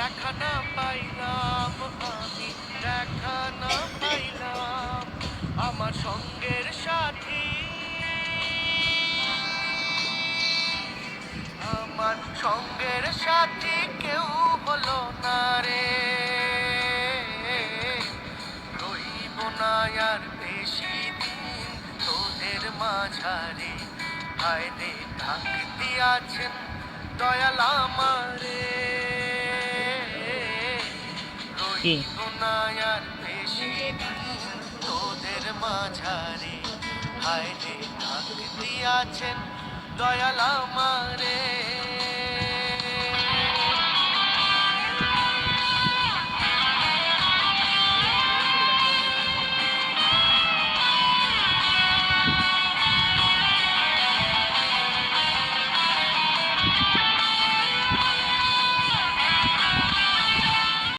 দেখা না পাইলাম আমি, দেখা না পাইলাম আমার সঙ্গের সাথী। আমার সঙ্গের সাথী কেউ হলো না রে। রইব না আর বেশি দিন তোদের মাঝারে। হায় রে ডাক দিয়াছেন দয়াল আমার। কি? মাঝারে আছেন দয়াল আমারে